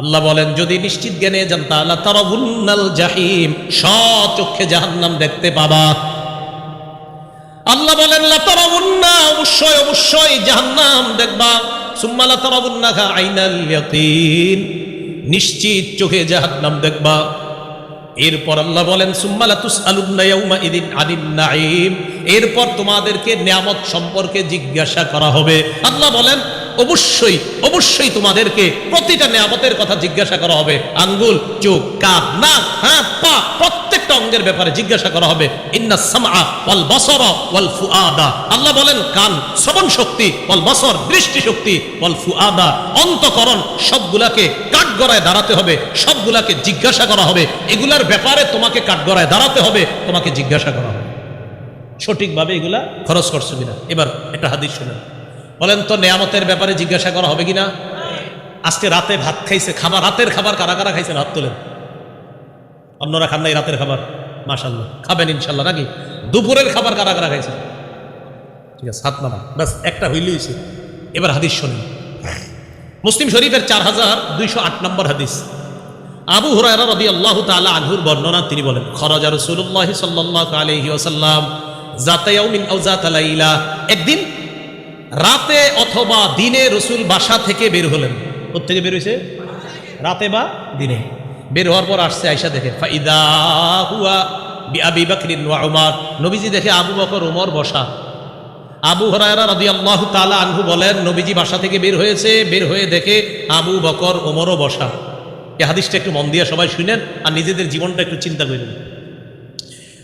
আল্লাহ বলেন, যদি নিশ্চিত জ্ঞানে যান, তাহলে তারাবুন্নাল জাহিম সচক্ষে জাহান্নাম দেখতে পাবা। আল্লাহ বলেন, লা তারাবুন্না, অবশ্যই অবশ্যই জাহান্নাম দেখবা। সুম্মা লা তারাবুন্নাহা আইনাল ইয়াকিন, নিশ্চিত চোখে জাহান্নাম দেখবা। এরপর আল্লাহ বলেন সুম্মালা তুসআলুন্না ইয়াউমা ইদিন আনিন নাঈম, এরপর তোমাদেরকে নিয়ামত সম্পর্কে জিজ্ঞাসা করা হবে। আল্লাহ বলেন অবশ্যই অবশ্যই তোমাদেরকে প্রতিটা নিয়ামতের কথা জিজ্ঞাসা করা হবে। আঙ্গুল, চোখ কান নাক, হাত, পা, প্রত্যেকটা অঙ্গের ব্যাপারে জিজ্ঞাসা করা হবে। ইন্না সামআ ওয়াল বাসারা ওয়াল ফুআদা। আল্লাহ বলেন, কান শ্রবণ শক্তি, ওয়াল বাসর দৃষ্টি শক্তি, ওয়াল ফুআদা। অন্তকরণ, সবগুলাকে কাঠগড়ায় দাঁড়াতে হবে, সবগুলাকে জিজ্ঞাসা করা হবে। এগুলার ব্যাপারে তোমাকে কাঠগড়ায় দাঁড়াতে হবে, তোমাকে জিজ্ঞাসা করা হবে। সঠিকভাবে এগুলা খরচ করছ কিনা? এবার একটা হাদিস শুনেন। বলেন তো নেয়ামতের ব্যাপারে জিজ্ঞাসা করা হবে কিনা? আজকে রাতে ভাত খাইছে, খাবার, রাতের খাবার কারা কারা খাইছেন? হাত তোলেন। অন্যরা খান নাই রাতের খাবার? মাশাল্লাহ খাবেন ইনশাল্লাহ নাকি? দুপুরের খাবার কারা কারা খাইছেন? ঠিক আছে, সাত নামা ব্যাস, একটা হইলেই। এবার হাদিস শোনেন। মুসলিম শরীফের চার হাজার দুইশো আট নম্বর হাদিস। আবু হুরায়রা রদি আল্লাহ তাআলা আনহুর বর্ণনা তিনি বলেন আলাইহি ওয়াসাল্লাম যাতা ইয়াউমিন আও যাতা লাইলা। একদিন রাতে অথবা দিনে রসুল বাসা থেকে বের হলেন। থেকে বের হয়েছে রাতে বা দিনে? বের হওয়ার পর আসছে আয়সা দেখে ফাইদা হুয়া আবি উমার। নবীজি দেখে আবু বকর, উমর বসা। আবু হরায়রা রাদি আল্লাহ তালা আনহু বলেন, নবীজি বাসা থেকে বের হয়েছে, বের হয়ে দেখে আবু বকর ওমরও বসা। এ হাদিসটা একটু মন দিয়ে সবাই শুনেন আর নিজেদের জীবনটা একটু চিন্তা করবেন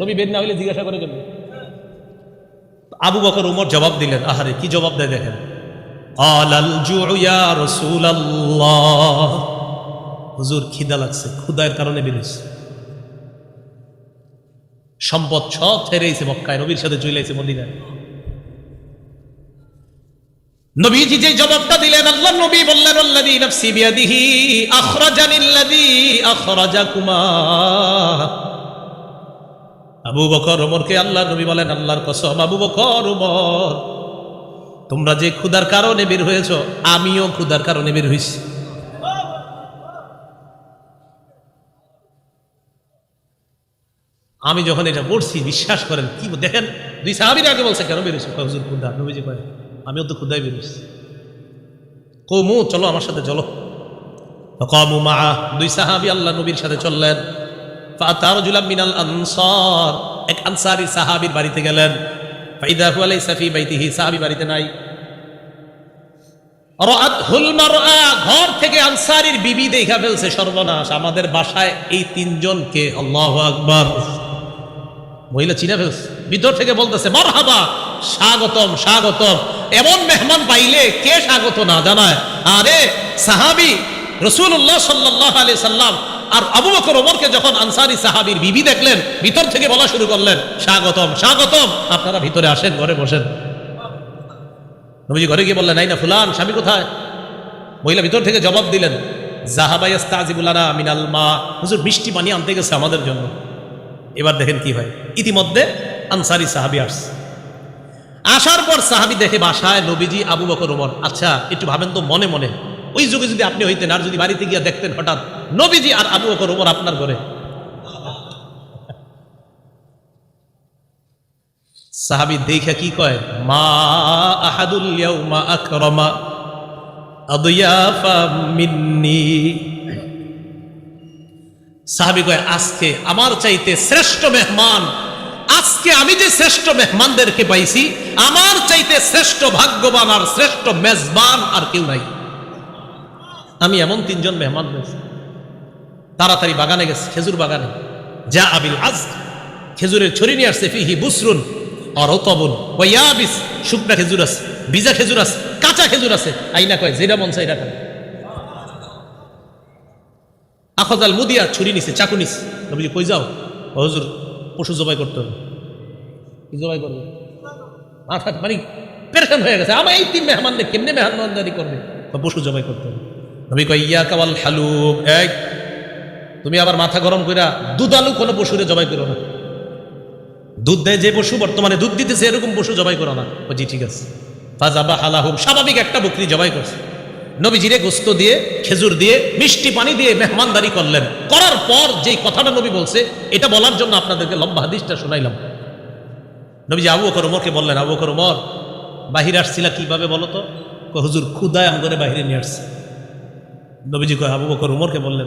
নবী বের না হইলে জিজ্ঞাসা করে কেন আবু বকর, উমর জবাব দিলেন, আহারে, কি জবাব দেয় দেখেন। হুজুর, খিদা লাগছে ক্ষুদার কারণে বের হয়েছে সম্পদ সব ছেড়েছে মক্কায়, নবীর সাথে চলে এসে মদিনায়। নবীজি যে জবাবটা দিলেন, আল্লাহ নবী বললেন, আল্লাযী নাফসি বিয়াদিহি আখরাজানিল্লাযী আখরাজাকুমা। আবু বকর ওমরকে আল্লাহ নবী বলেন, আল্লাহর কসম, আবু বকর ওমর তোমরা যে ক্ষুধার কারণে বের হয়েছো, আমিও ক্ষুধার কারণে বের হয়েছি আমি যখন এটা পড়ছি, বিশ্বাস করেন, কি দেখেন, দুই সাহাবির আগে বলছে, কেন বেরোছে হুজুর, ক্ষুধা। নবীজি কয়, আমিও তো ক্ষুধায় বেরোছি কমু চলো আমার সাথে, চলো। কমু মা দুই সাহাবি আল্লাহ নবীর সাথে চললেন। বাড়িতে গেলেন। বাড়িতে নাই। ঘর থেকে আনসারীর বিবি দেখা ফেলছে সর্বনাশ। আমাদের বাসায় এই তিনজনকে আল্লাহু আকবার। মহিলা চিনে ফেলছে। ভিতর থেকে বলতেছে, মারহাবা, স্বাগতম স্বাগতম। এমন মেহমান পাইলে কে স্বাগত না জানায়? আরে সাহাবি রসুল্লাহ সাল্লাহ আলি সাল্লাম আর আবু বকর ওমরকে যখন আনসারি সাহাবির বিবি দেখলেন, ভিতর থেকে বলা শুরু করলেন, স্বাগতম স্বাগতম। আপনারা ভিতরে আসেন, ঘরে বসেন। নবীজি ঘরে গিয়ে বললেন নাই না ফুলান, স্বামী কোথায়? মহিলা ভিতর থেকে জবাব দিলেন জাহাবাইস্তাজিবুল্লানা মিনাল মা। হুজুর, বৃষ্টি পানি আনতে গেছে আমাদের জন্য। এবার দেখেন কি হয়। ইতিমধ্যে আনসারি সাহাবি আসছে। আসার পর সাহাবি দেখে বাসায় নবীজি, আবু বকর, ওমর। আচ্ছা একটু ভাবেন তো মনে মনে। ওই যুগে যদি আপনি হইতেন, আর যদি বাড়িতে গিয়ে দেখতেন হঠাৎ নবীজি আর আবু বকর ওমর আপনার ঘরে? সাহাবি দেখে কি কয়? মা আহাদুল ইয়াউমা আকরামা আদিয়াফা মিন্নি। সাহাবি কয়, আজকে আমার চাইতে শ্রেষ্ঠ মেহমান, আজকে আমি যে শ্রেষ্ঠ মেহমানদেরকে পাইছি, আমার চাইতে শ্রেষ্ঠ ভাগ্যবান আর শ্রেষ্ঠ মেজবান আর কেউ নাই। আমি এমন তিনজন মেহমান পেয়েছি তাড়াতাড়ি বাগানে গেছে, খেজুর বাগানে। যা আবিল আজ খেজুরের ছড়ি নিয়ে আসছে, ফিহি বুসরুন আর ও তবন ওয়াবিস শুকনা খেজুর আছে, ভিজা খেজুর আছে, কাঁচা খেজুর আছে। আইনা কয়, যেটা মন চাই খায় আখজাল মুদিয়া ছুরি নিছে, চাকু নিছে। নবীজি কই যাও? হুজুর, পশু জবাই করতে হবে। কি জবাই করবে? মাথা মানে পেরেশান হয়ে গেছে। আমার এই তিন মেহমান কেমনে মেহমানদারি করবে? পশু জবাই করতে হবে। নবী কয় ইয়া কাওয়াল হালুক। এই তুমি আবার মাথা গরম কইরা দুধালু কোনো পশুরে জবাই করো না। দুধ দেয় যে পশু, বর্তমানে দুধ দিতেছে, এরকম পশু জবাই করো না। ও জি, ঠিক আছে। ফাজাবা হালাহুম, স্বাভাবিক একটা বকরি জবাই করছে। নবীজিরে গোস্ত দিয়ে, খেজুর দিয়ে, মিষ্টি পানি দিয়ে মেহমানদারি করলেন। করার পর যেই কথাটা নবী বলছে, এটা বলার জন্য আপনাদেরকে লম্বা হাদিসটা শোনাইলাম। নবীজি আবু বকর উমরকে বললেন, আবু বকর উমর, বাহিরে আসছিলা কীভাবে বলো তো? হুজুর ক্ষুদায় আম করে বাহিরে নিয়ে আসছে। নবীজি কয়, আবু বকর উমরকে বললেন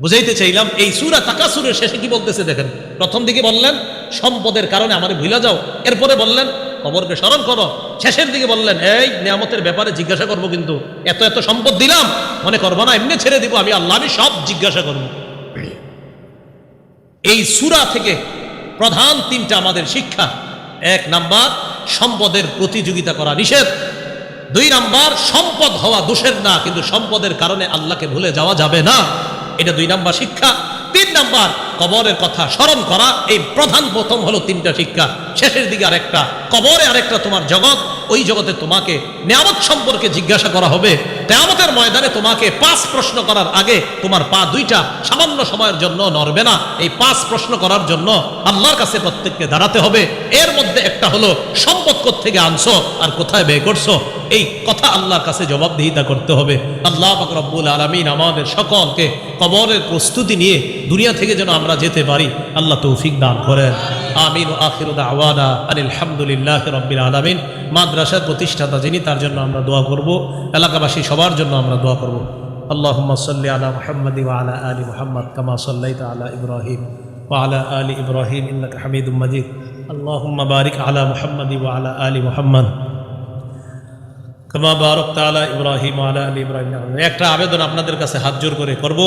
বুঝাইতে চাইলাম, এই সুরা তাকাসুরের শেষে কি বলতেছে দেখেন। প্রথম দিকে বললেন, সম্পদের কারণে আমারে ভুলা যাও। এরপরে বললেন, কবরকে স্মরণ করো। শেষের দিকে বললেন, এই নিয়ামতের ব্যাপারে জিজ্ঞাসা করব কিন্তু, এত এত সম্পদ দিলাম, মনে করব না, এমনি ছেড়ে দিব, আমি আল্লাহ আমি সব জিজ্ঞাসা করব। এই সুরা থেকে প্রধান তিনটা আমাদের শিক্ষা। এক নাম্বার, সম্পদের প্রতিযোগিতা করা নিষেধ। দুই নাম্বার, সম্পদ হওয়া দোষের না, কিন্তু সম্পদের কারণে আল্লাহকে ভুলে যাওয়া যাবে না। এটা দুই নাম্বার শিক্ষা। তিন নাম্বার কবরের কথা স্মরণ করা। এই প্রধান প্রথম হলো তিনটা শিক্ষা। শেষের দিকে আরেকটা। কবরে আরেকটা তোমার জগৎ। ওই জগতে তোমাকে নেয়ামত সম্পর্কে জিজ্ঞাসা করা হবে। নেয়ামতের ময়দানে তোমাকে পাঁচ প্রশ্ন করার আগে তোমার পা দুইটা সামান্য সময়ের জন্য নড়বে না। এই পাঁচ প্রশ্ন করার জন্য আল্লাহর কাছে প্রত্যেককে দাঁড়াতে হবে। এর মধ্যে একটা হলো, সম্পদ থেকে আনছো আর কোথায় ব্যয় করছ? এই কথা আল্লাহর কাছে জবাবদিহিতা করতে হবে। আল্লাহ রব্বুল আলমিন আমাদের সকলকে কবরের প্রস্তুতি নিয়ে দুনিয়া থেকে যেন আমরা যেতে পারি। আল্লাহ তৌফিক দান করেন। আমিন আখির আওয়ানা আলহামদুলিল্লাহ রব্বিল আলমিন মাদ্রাসার প্রতিষ্ঠাতা যিনি তার জন্য আমরা দোয়া করব এলাকাবাসী সবার জন্য আমরা দোয়া করব اللهم صل على محمد وعلى آل محمد كما صليت على إبراهيم وعلى آل إبراهيم إنك حميد مجيد اللهم بارك على محمد وعلى آل محمد كما باركت على إبراهيم وعلى آل إبراهيم একটা আবেদন আপনাদের কাছে হাত জোর করে করব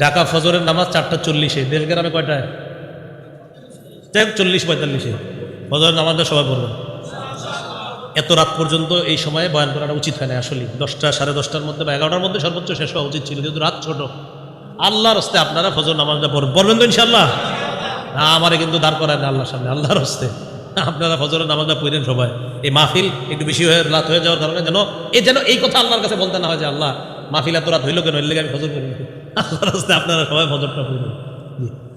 ঢাকা ফজরের নামাজ চারটা চল্লিশে দেশ গ্রামে কয়টায় যাই হোক, চল্লিশ পঁয়তাল্লিশে। ফজরের নামাজটা সবাই পড়বেন এত রাত পর্যন্ত এই সময়ে বয়ান করাটা উচিত হয় না আসলে দশটা সাড়ে দশটার মধ্যে বা এগারোটার মধ্যে সর্বোচ্চ শেষ হওয়া উচিত ছিল যেহেতু রাত ছোট। আল্লাহর হস্তে আপনারা ফজর নামাজটা পড়বেন। পড়বেন তো ইনশাল্লাহ না আমারে কিন্তু দাঁড় করায় না আল্লাহর সামনে আল্লাহর হস্তে। আপনারা ফজরের নামাজটা পড়েন সবাই। এই মাহফিল একটু বেশি হয়ে রাত হয়ে যাওয়ার কারণে যেন এই যেন এই কথা আল্লাহর কাছে বলতে না হয় যে আল্লাহ মাহফিল এত রাত হইল কেন? এর লেগে আমি ফজর করি আল্লাহর হস্তে আপনারা সবাই ফজরটা পড়বেন।